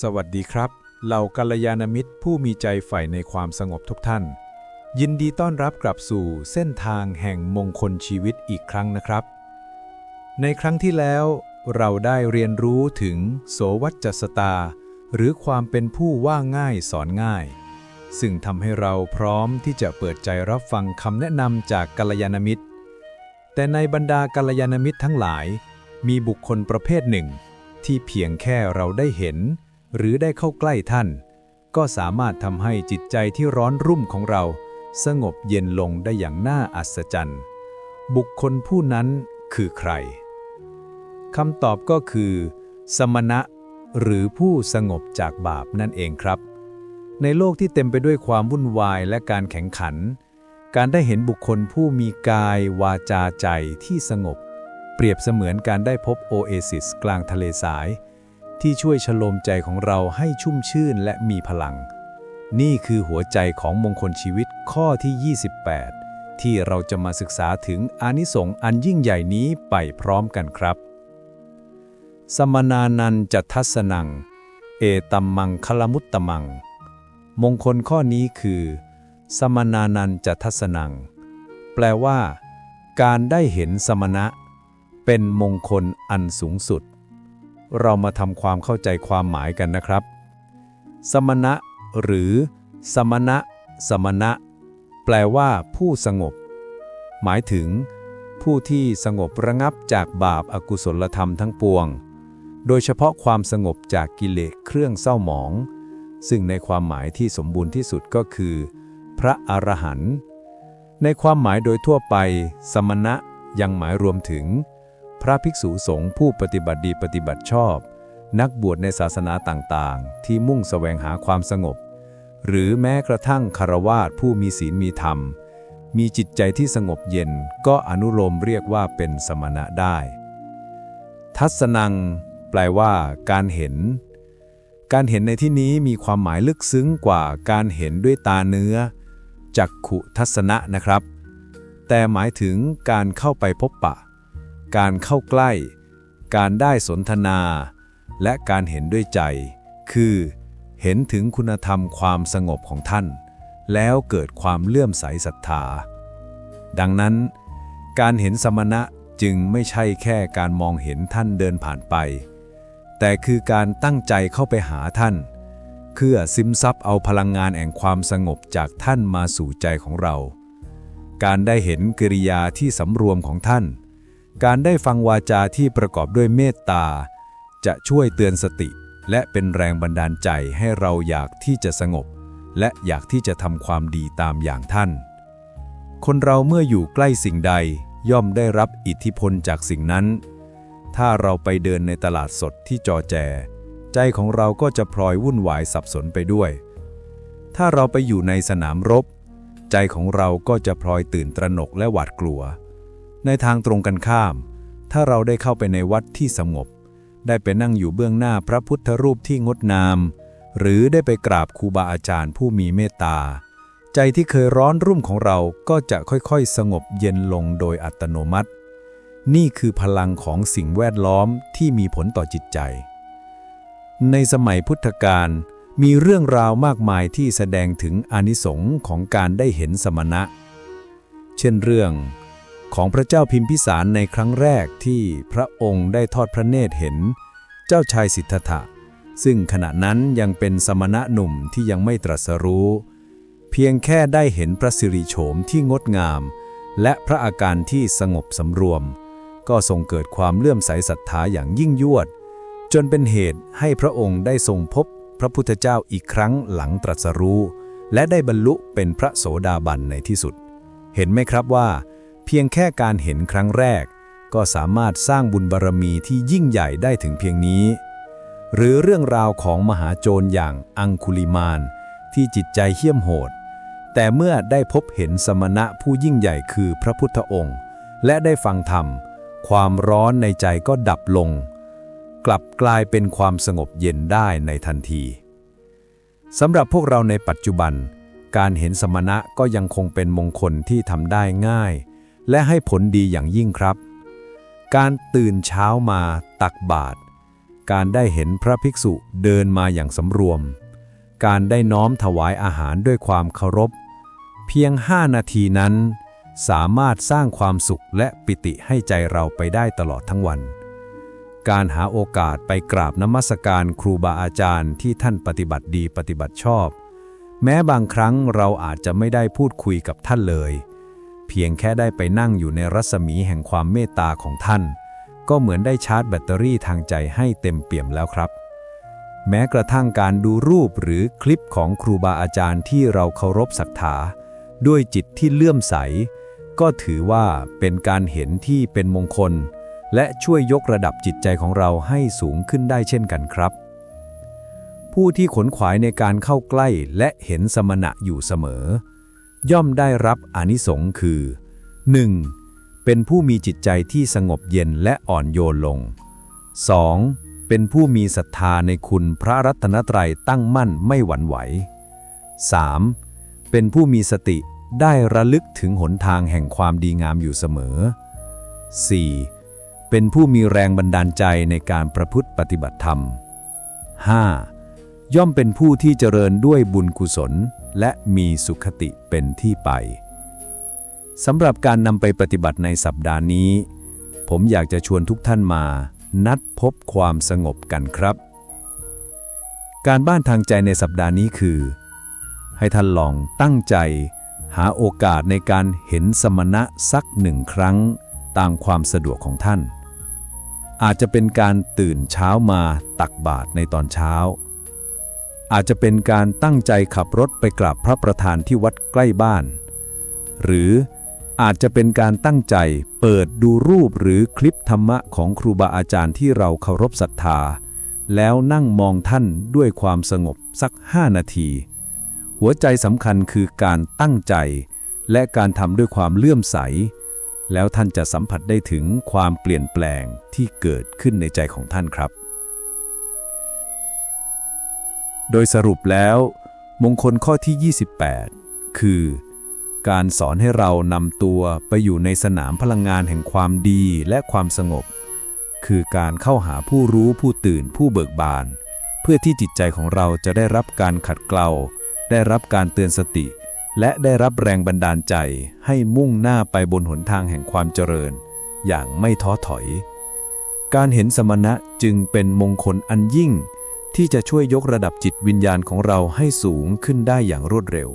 สวัสดีครับ เหล่ากัลยาณมิตรผู้มีใจใฝ่ในความสงบทุกท่าน ยินดีต้อนรับกลับสู่เส้นทางแห่งมงคลชีวิตอีกครั้งนะครับ ในครั้งที่แล้ว เราได้เรียนรู้ถึงโสวัจจสตา หรือความเป็นผู้ว่าง่ายสอนง่าย ซึ่งทำให้เราพร้อมที่จะเปิดใจรับฟังคำแนะนำจากกัลยาณมิตร แต่ในบรรดากัลยาณมิตรทั้งหลาย มีบุคคลประเภทหนึ่ง ที่เพียงแค่เราได้เห็น หรือได้เข้าใกล้ท่าน ก็สามารถทำให้จิตใจที่ร้อนรุ่มของเรา สงบเย็นลงได้อย่างน่าอัศจรรย์ บุคคลผู้นั้นคือใครคำตอบก็คือ สมณะ หรือผู้สงบจากบาปนั่นเองครับ ในโลกที่เต็มไปด้วยความวุ่นวายและการแข่งขัน การได้เห็นบุคคลผู้มีกายวาจาใจที่สงบ เปรียบเสมือนการได้พบโอเอซิสกลางทะเลสาย ที่ช่วยชโลมใจของเราให้ชุ่มชื่นและมีพลัง นี่คือหัวใจของมงคลชีวิตข้อที่ 28 ที่เราจะมาศึกษาถึงอานิสงส์อันยิ่งใหญ่นี้ไปพร้อมกันครับ สมนานันจะทัสนัง เอตัมมังคลมุตตมัง มงคลข้อนี้คือ สมนานันจะทัสนัง แปลว่า การได้เห็นสมณะ เป็นมงคลอันสูงสุด เรามาทำความเข้าใจความหมายกันนะครับ สมณะ หรือ สมณะ สมณะ แปลว่าผู้สงบ หมายถึง ผู้ที่สงบระงับจากบาปอากุศลธรรมทั้งปวง โดยเฉพาะความสงบจากกิเลสเครื่องเศร้าหมอง ซึ่งในความหมายที่สมบูรณ์ที่สุดก็คือ พระอรหันต์ในความหมายโดยทั่วไป สมณะยังหมายรวมถึง พระภิกษุสงฆ์ผู้ปฏิบัติดีปฏิบัติชอบ นักบวชในศาสนาต่างๆ ที่มุ่งแสวงหาความสงบ หรือแม้กระทั่งคารวาสผู้มีศีลมีธรรม มีจิตใจที่สงบเย็นก็อนุโลมเรียกว่าเป็นสมณะได้ ทัศนัง แปลว่า การเห็น การเห็นในที่นี้มีความหมายลึกซึ้งกว่าการเห็นด้วยตาเนื้อ จักขุทัศนะนะครับ แต่หมายถึงการเข้าไปพบปะ การเข้าใกล้ การได้สนทนา และการเห็นด้วยใจ คือ เห็นถึงคุณธรรมความสงบของท่าน แล้วเกิดความเลื่อมใสศรัทธา ดังนั้น การเห็นสมณะจึงไม่ใช่แค่การมองเห็นท่านเดินผ่านไป แต่คือการตั้งใจเข้าไปหาท่าน เพื่อซึมซับเอาพลังงานแห่งความสงบจากท่านมาสู่ใจของเรา การได้เห็นกิริยาที่สำรวมของท่าน การได้ฟังวาจาที่ประกอบด้วยเมตตา จะช่วยเตือนสติ และเป็นแรงบันดาลใจให้เราอยากที่จะสงบ และอยากที่จะทำความดีตามอย่างท่าน คนเราเมื่ออยู่ใกล้สิ่งใดย่อมได้รับอิทธิพลจากสิ่งนั้น ถ้าเราไปเดินในตลาดสดที่จอแจ ใจของเราก็จะพลอยวุ่นวายสับสนไปด้วย ถ้าเราไปอยู่ในสนามรบ ใจของเราก็จะพลอยตื่นตระหนกและหวาดกลัว ในทางตรงกันข้าม ถ้าเราได้เข้าไปในวัดที่สงบ ได้ไปนั่งอยู่เบื้องหน้าพระพุทธรูปที่งดงาม หรือได้ไปกราบครูบาอาจารย์ผู้มีเมตตา ใจที่เคยร้อนรุ่มของเราก็จะค่อยๆ สงบเย็นลงโดยอัตโนมัติ นี่คือพลังของสิ่งแวดล้อมที่มีผลต่อจิตใจ ในสมัยพุทธกาลมีเรื่องราวมากมายที่แสดงถึงอานิสงส์ของการได้เห็นสมณะ เช่นเรื่อง ของพระเจ้าพิมพิสารในครั้งแรกที่พระองค์ได้ทอดพระเนตรเห็น เจ้าชายสิทธัตถะ ซึ่งขณะนั้นยังเป็นสมณะหนุ่มที่ยังไม่ตรัสรู้ เพียงแค่ได้เห็นพระสิริโฉมที่งดงาม และพระอาการที่สงบสำรวม ก็ทรงเกิดความเลื่อมใสศรัทธาอย่างยิ่งยวด จนเป็นเหตุให้พระองค์ได้ทรงพบพระพุทธเจ้าอีกครั้งหลังตรัสรู้ และได้บรรลุเป็นพระโสดาบันในที่สุด เห็นไหมครับว่า เพียงแค่การเห็นครั้งแรก ก็สามารถสร้างบุญบารรมีที่ยิ่งใหญ่ได้ถึงเพียงนี้ หรือเรื่องราวของมหาโจรอย่างอังคุลิมาน ที่จิตใจเหี้ยมโหด แต่เมื่อได้พบเห็นสมณะผู้ยิ่งใหญ่คือพระพุทธองค์ และได้ฟังธรรม ความร้อนในใจก็ดับลง กลับกลายเป็นความสงบเย็นได้ในทันทีสำหรับพวกเราในปัจจุบัน การเห็นสมณะก็ยังคงเป็นมงคลที่ทำได้ง่าย และให้ผลดีอย่างยิ่งครับ การตื่นเช้ามาตักบาตรการได้เห็นพระภิกษุเดินมาอย่างสำรวม การได้น้อมถวายอาหารด้วยความเคารพ เพียงห้านาทีนั้น สามารถสร้างความสุขและปิติให้ใจเราไปได้ตลอดทั้งวัน การหาโอกาสไปกราบนมัสการครูบาอาจารย์ที่ท่านปฏิบัติดีปฏิบัติชอบ แม้บางครั้งเราอาจจะไม่ได้พูดคุยกับท่านเลย เพียงแค่ได้ไปนั่งอยู่ในรัศมีแห่งความเมตตาของท่าน ก็เหมือนได้ชาร์จแบตเตอรี่ทางใจให้เต็มเปี่ยมแล้วครับ แม้กระทั่งการดูรูปหรือคลิปของครูบาอาจารย์ที่เราเคารพศรัทธาด้วยจิตที่เลื่อมใส ก็ถือว่าเป็นการเห็นที่เป็นมงคล และช่วยยกระดับจิตใจของเราให้สูงขึ้นได้เช่นกันครับ ผู้ที่ขนขวายในการเข้าใกล้และเห็นสมณะอยู่เสมอ ย่อมได้รับอนิสงค์คือ 1. เป็นผู้มีจิตใจที่สงบเย็นและอ่อนโยนลง 2. เป็นผู้มีศรัทธาในคุณพระรัตนตรัยตั้งมั่นไม่หวั่นไหว 3. เป็นผู้มีสติได้ระลึกถึงหนทางแห่งความดีงามอยู่เสมอ 4. เป็นผู้มีแรงบันดาลใจในการประพฤติปฏิบัติธรรม 5. ย่อมเป็นผู้ที่เจริญด้วยบุญกุศล และมีสุขติเป็นที่ไปสำหรับการนำไปปฏิบัติในสัปดาห์นี้ ผมอยากจะชวนทุกท่านมา นัดพบความสงบกันครับ การบ้านทางใจในสัปดาห์นี้คือ ให้ท่านลองตั้งใจ หาโอกาสในการเห็นสมณะสักหนึ่งครั้ง ตามความสะดวกของท่าน อาจจะเป็นการตื่นเช้ามาตักบาตรในตอนเช้า อาจจะเป็นการตั้งใจขับรถไปกราบพระประธานที่วัดใกล้บ้าน หรืออาจจะเป็นการตั้งใจเปิดดูรูปหรือคลิปธรรมะของครูบาอาจารย์ที่เราเคารพศรัทธา แล้วนั่งมองท่านด้วยความสงบสักห้านาที หัวใจสำคัญคือการตั้งใจ และการทำด้วยความเลื่อมใส แล้วท่านจะสัมผัสได้ถึงความเปลี่ยนแปลงที่เกิดขึ้นในใจของท่านครับ โดยสรุปแล้ว มงคลข้อที่ 28 คือ การสอนให้เรานำตัวไปอยู่ในสนามพลังงานแห่งความดีและความสงบ คือการเข้าหาผู้รู้ผู้ตื่นผู้เบิกบาน เพื่อที่จิตใจของเราจะได้รับการขัดเกลาได้รับการเตือนสติ และได้รับแรงบันดาลใจให้มุ่งหน้าไปบนหนทางแห่งความเจริญ อย่างไม่ท้อถอย การเห็นสมณะจึงเป็นมงคลอันยิ่ง ที่จะช่วยยกระดับจิตวิญญาณของเราให้สูงขึ้นได้อย่างรวดเร็ว